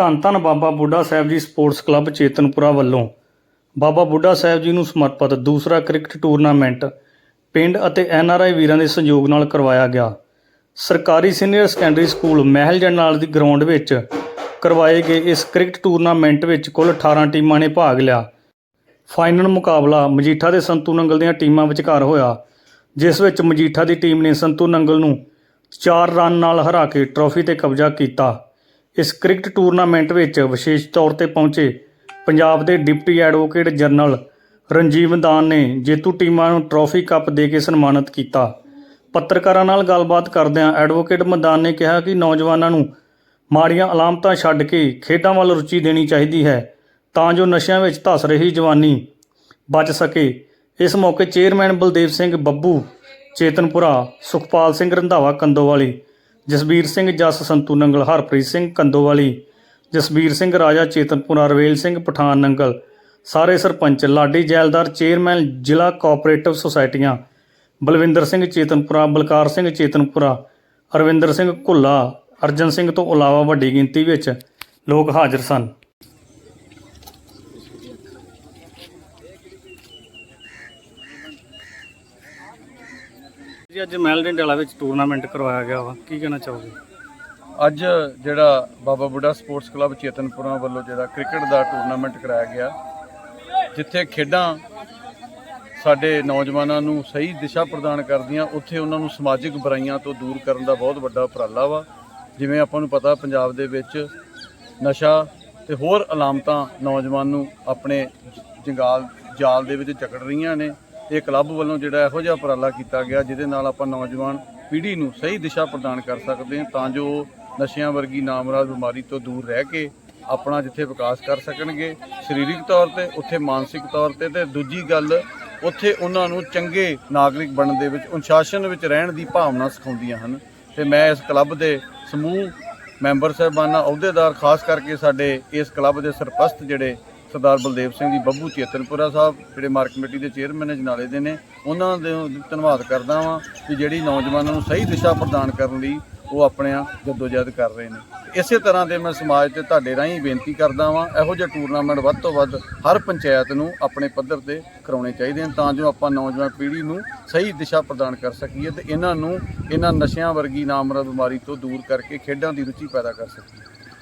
ਧੰਨ ਧੰਨ ਬਾਬਾ ਬੁੱਢਾ Sahib ji sports club Chetanpura ਵੱਲੋਂ। ਬਾਬਾ ਬੁੱਢਾ ਸਾਹਿਬ ਜੀ ਨੂੰ ਸਮਰਪਿਤ ਦੂਸਰਾ ਕ੍ਰਿਕਟ ਟੂਰਨਾਮੈਂਟ ਪਿੰਡ ਅਤੇ ਐਨਆਰਆਈ ਵੀਰਾਂ ਦੇ ਸਹਿਯੋਗ ਨਾਲ ਕਰਵਾਇਆ ਗਿਆ। ਸਰਕਾਰੀ senior secondary school Mehal Janal ਦੀ ਗਰਾਊਂਡ ਵਿੱਚ ਕਰਵਾਏ ਗਏ ਇਸ ਕ੍ਰਿਕਟ ਟੂਰਨਾਮੈਂਟ ਵਿੱਚ ਕੁੱਲ 18 ਟੀਮਾਂ ਨੇ ਭਾਗ ਲਿਆ। ਫਾਈਨਲ ਮੁਕਾਬਲਾ ਮਜੀਠਾ ਦੇ ਸੰਤੂ ਨੰਗਲ ਦੀਆਂ ਟੀਮਾਂ ਵਿਚਕਾਰ ਹੋਇਆ, ਜਿਸ ਵਿੱਚ ਮਜੀਠਾ ਦੀ ਟੀਮ ਨੇ ਸੰਤੂ ਨੰਗਲ ਨੂੰ 4 ਰਨ ਨਾਲ ਹਰਾ ਕੇ ਟਰਾਫੀ ਤੇ ਕਬਜ਼ਾ ਕੀਤਾ। ਇਸ ਕ੍ਰਿਕਟ ਟੂਰਨਾਮੈਂਟ ਵਿੱਚ ਵਿਸ਼ੇਸ਼ ਤੌਰ ਤੇ ਪਹੁੰਚੇ ਪੰਜਾਬ ਦੇ ਡਿਪਟੀ ਐਡਵੋਕੇਟ ਜਨਰਲ ਰਣਜੀਵ ਦਾਨ ਨੇ ਜੇਤੂ ਟੀਮਾਂ ਨੂੰ ਟਰਾਫੀ ਕੱਪ ਦੇ ਕੇ ਸਨਮਾਨਿਤ ਕੀਤਾ। ਪੱਤਰਕਾਰਾਂ ਨਾਲ ਗੱਲਬਾਤ ਕਰਦਿਆਂ ਐਡਵੋਕੇਟ ਮਦਾਨ ਨੇ ਕਿਹਾ ਕਿ ਨੌਜਵਾਨਾਂ ਨੂੰ ਮਾੜੀਆਂ ਅਲਾਮਤਾਂ ਛੱਡ ਕੇ ਖੇਡਾਂ ਵੱਲ ਰੁਚੀ ਦੇਣੀ ਚਾਹੀਦੀ ਹੈ, ਤਾਂ ਜੋ ਨਸ਼ਿਆਂ ਵਿੱਚ ਧਸ ਰਹੀ ਜਵਾਨੀ ਬਚ ਸਕੇ। ਇਸ ਮੌਕੇ ਚੇਅਰਮੈਨ ਬਲਦੇਵ ਸਿੰਘ ਬੱਬੂ, ਚੇਤਨਪੁਰਾ, ਸੁਖਪਾਲ ਸਿੰਘ ਰੰਧਾਵਾ, ਕੰਦੋਵਾਲੀ ਜਸਬੀਰ ਸਿੰਘ, ਜਸ ਸੰਤੂ ਨੰਗਲ, ਹਰਪ੍ਰੀਤ ਸਿੰਘ ਕੰਦੋਵਾਲੀ, ਜਸਬੀਰ ਸਿੰਘ, ਰਾਜਾ ਚੇਤਨਪੁਰਾ, ਰਵੇਲ ਸਿੰਘ, ਪਠਾਨ ਨੰਗਲ, ਸਾਰੇ ਸਰਪੰਚ, ਲਾਡੀ ਜੈਲਦਾਰ, ਚੇਅਰਮੈਨ, ਜ਼ਿਲ੍ਹਾ ਕੋਆਪਰੇਟਿਵ ਸੁਸਾਇਟੀਆਂ, ਬਲਵਿੰਦਰ ਸਿੰਘ ਚੇਤਨਪੁਰਾ, ਬਲਕਾਰ ਸਿੰਘ ਚੇਤਨਪੁਰਾ, ਅਰਵਿੰਦਰ ਸਿੰਘ ਘੁੱਲਾ, ਅਰਜਨ ਸਿੰਘ ਤੋਂ ਇਲਾਵਾ ਵੱਡੀ ਗਿਣਤੀ ਵਿੱਚ ਲੋਕ ਹਾਜ਼ਰ ਸਨ। ਜੀ, ਅੱਜ ਮੈਲਡਨ ਡਾਲਾ ਵਿੱਚ ਟੂਰਨਾਮੈਂਟ ਕਰਵਾਇਆ ਗਿਆ ਵਾ। ਕੀ ਕਹਿਣਾ ਚਾਹੋਗੇ? ਅੱਜ ਜਿਹੜਾ ਬਾਬਾ ਬੁੱਢਾ ਸਪੋਰਟਸ ਕਲੱਬ ਚੇਤਨਪੁਰਾ ਵੱਲੋਂ ਜਿਹੜਾ ਕ੍ਰਿਕਟ ਦਾ ਟੂਰਨਾਮੈਂਟ ਕਰਾਇਆ ਗਿਆ, ਜਿੱਥੇ ਖੇਡਾਂ ਸਾਡੇ ਨੌਜਵਾਨਾਂ ਨੂੰ ਸਹੀ ਦਿਸ਼ਾ ਪ੍ਰਦਾਨ ਕਰਦੀਆਂ, ਉੱਥੇ ਉਹਨਾਂ ਨੂੰ ਸਮਾਜਿਕ ਬੁਰਾਈਆਂ ਤੋਂ ਦੂਰ ਕਰਨ ਦਾ ਬਹੁਤ ਵੱਡਾ ਉਪਰਾਲਾ ਵਾ। ਜਿਵੇਂ ਆਪਾਂ ਨੂੰ ਪਤਾ, ਪੰਜਾਬ ਦੇ ਵਿੱਚ ਨਸ਼ਾ ਤੇ ਹੋਰ ਅਲਾਮਤਾਂ ਨੌਜਵਾਨ ਨੂੰ ਆਪਣੇ ਜੰਗਾਲ, ਜਾਲ ਦੇ ਵਿੱਚ ਜਕੜ ਰਹੀਆਂ ਨੇ। ਇਹ ਕਲੱਬ ਵੱਲੋਂ ਜਿਹੜਾ ਇਹੋ ਜਿਹਾ ਉਪਰਾਲਾ ਕੀਤਾ ਗਿਆ, ਜਿਹਦੇ ਨਾਲ ਆਪਾਂ ਨੌਜਵਾਨ ਪੀੜ੍ਹੀ ਨੂੰ ਸਹੀ ਦਿਸ਼ਾ ਪ੍ਰਦਾਨ ਕਰ ਸਕਦੇ ਹਾਂ ਤਾਂ ਜੋ ਨਸ਼ਿਆਂ ਵਰਗੀ ਨਾਮਰਾਦ ਬਿਮਾਰੀ ਤੋਂ ਦੂਰ ਰਹਿ ਕੇ ਆਪਣਾ ਜਿੱਥੇ ਵਿਕਾਸ ਕਰ ਸਕਣਗੇ, ਸਰੀਰਕ ਤੌਰ ਤੇ, ਉੱਥੇ ਮਾਨਸਿਕ ਤੌਰ ਤੇ ਤੇ ਦੂਜੀ ਗੱਲ, ਉੱਥੇ ਉਹਨਾਂ ਨੂੰ ਚੰਗੇ ਨਾਗਰਿਕ ਬਣਨ ਦੇ ਵਿੱਚ, ਅਨੁਸ਼ਾਸਨ ਵਿੱਚ ਰਹਿਣ ਦੀ ਭਾਵਨਾ ਸਿਖਾਉਂਦੀਆਂ ਹਨ। ਤੇ ਮੈਂ ਇਸ ਕਲੱਬ ਦੇ ਸਮੂਹ ਮੈਂਬਰ ਸਾਹਿਬਾਨਾਂ, ਅਹੁਦੇਦਾਰ, ਖਾਸ ਕਰਕੇ ਸਾਡੇ ਇਸ ਕਲੱਬ ਦੇ ਸਰਪ੍ਰਸਤ ਜਿਹੜੇ ਸਰਦਾਰ ਬਲਦੇਵ ਸਿੰਘ ਜੀ ਬੱਬੂ ਚੇਤਨਪੁਰਾ ਸਾਹਿਬ, ਜਿਹੜੇ ਮਾਰਕ ਕਮੇਟੀ ਦੇ ਚੇਅਰਮੈਨ ਜਨਾਲੇ ਦੇ ਨੇ, ਉਹਨਾਂ ਦੇ ਧੰਨਵਾਦ ਕਰਦਾ ਵਾਂ ਕਿ ਜਿਹੜੀ ਨੌਜਵਾਨਾਂ ਨੂੰ ਸਹੀ ਦਿਸ਼ਾ ਪ੍ਰਦਾਨ ਕਰਨ ਲਈ ਉਹ ਆਪਣੇ ਜਦੋਜਹਿਦ ਕਰ ਰਹੇ ਨੇ। ਇਸੇ ਤਰ੍ਹਾਂ ਦੇ ਮੈਂ ਸਮਾਜ ਤੇ ਤੁਹਾਡੇ ਰਾਹੀਂ ਬੇਨਤੀ ਕਰਦਾ ਵਾਂ, ਇਹੋ ਜਿਹੇ ਟੂਰਨਾਮੈਂਟ ਵੱਧ ਤੋਂ ਵੱਧ ਹਰ ਪੰਚਾਇਤ ਨੂੰ ਆਪਣੇ ਪੱਧਰ ਤੇ ਕਰਾਉਣੇ ਚਾਹੀਦੇ ਹਨ, ਤਾਂ ਜੋ ਆਪਾਂ ਨੌਜਵਾਨ ਪੀੜ੍ਹੀ ਨੂੰ ਸਹੀ ਦਿਸ਼ਾ ਪ੍ਰਦਾਨ ਕਰ ਸਕੀਏ ਤੇ ਇਹਨਾਂ ਨੂੰ, ਇਹਨਾਂ ਨਸ਼ਿਆਂ ਵਰਗੀ ਨਾਮਰਾ ਬਿਮਾਰੀ ਤੋਂ ਦੂਰ ਕਰਕੇ ਖੇਡਾਂ ਦੀ ਰੁਚੀ ਪੈਦਾ ਕਰ ਸਕੀਏ।